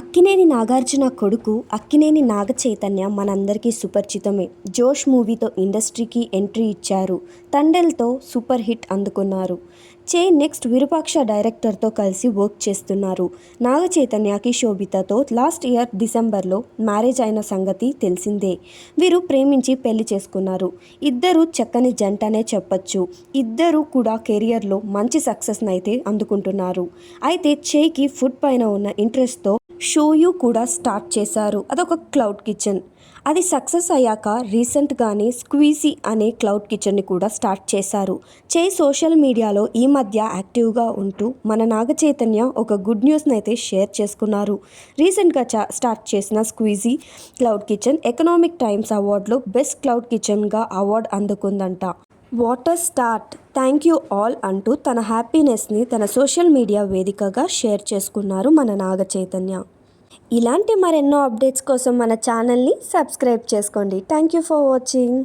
అక్కినేని నాగార్జున కొడుకు అక్కినేని నాగచైతన్య మనందరికీ సుపరిచితమే. జోష్ మూవీతో ఇండస్ట్రీకి ఎంట్రీ ఇచ్చారు. తండెల్తో సూపర్ హిట్ అందుకున్నారు. చే నెక్స్ట్ విరూపాక్ష డైరెక్టర్తో కలిసి వర్క్ చేస్తున్నారు. నాగ చైతన్యకి శోభితతో లాస్ట్ ఇయర్ డిసెంబర్లో మ్యారేజ్ అయిన సంగతి తెలిసిందే. వీరు ప్రేమించి పెళ్ళి చేసుకున్నారు. ఇద్దరు చక్కని జంటనే చెప్పొచ్చు. ఇద్దరు కూడా కెరియర్లో మంచి సక్సెస్ని అయితే అందుకుంటున్నారు. అయితే చేయికి ఫుడ్ పైన ఉన్న ఇంట్రెస్ట్తో షోయు కూడా స్టార్ట్ చేశారు. అదొక క్లౌడ్ కిచెన్. అది సక్సెస్ అయ్యాక రీసెంట్గానే స్క్వీజీ అనే క్లౌడ్ కిచెన్ని కూడా స్టార్ట్ చేశారు. చే సోషల్ మీడియాలో ఈ మధ్య యాక్టివ్గా ఉంటూ మన నాగచైతన్య ఒక గుడ్ న్యూస్ని అయితే షేర్ చేసుకున్నారు. రీసెంట్గా చా స్టార్ట్ చేసిన స్క్వీజీ క్లౌడ్ కిచెన్ ఎకనామిక్ టైమ్స్ అవార్డులో బెస్ట్ క్లౌడ్ కిచెన్గా award అందుకుందంట. Water start. Thank you all అంటూ తన హ్యాపీనెస్ని తన సోషల్ మీడియా వేదికగా షేర్ చేసుకున్నారు మన నాగ చైతన్య. ఇలాంటి మరెన్నో అప్డేట్స్ కోసం మన ఛానల్ని సబ్స్క్రైబ్ చేసుకోండి. Thank you for watching.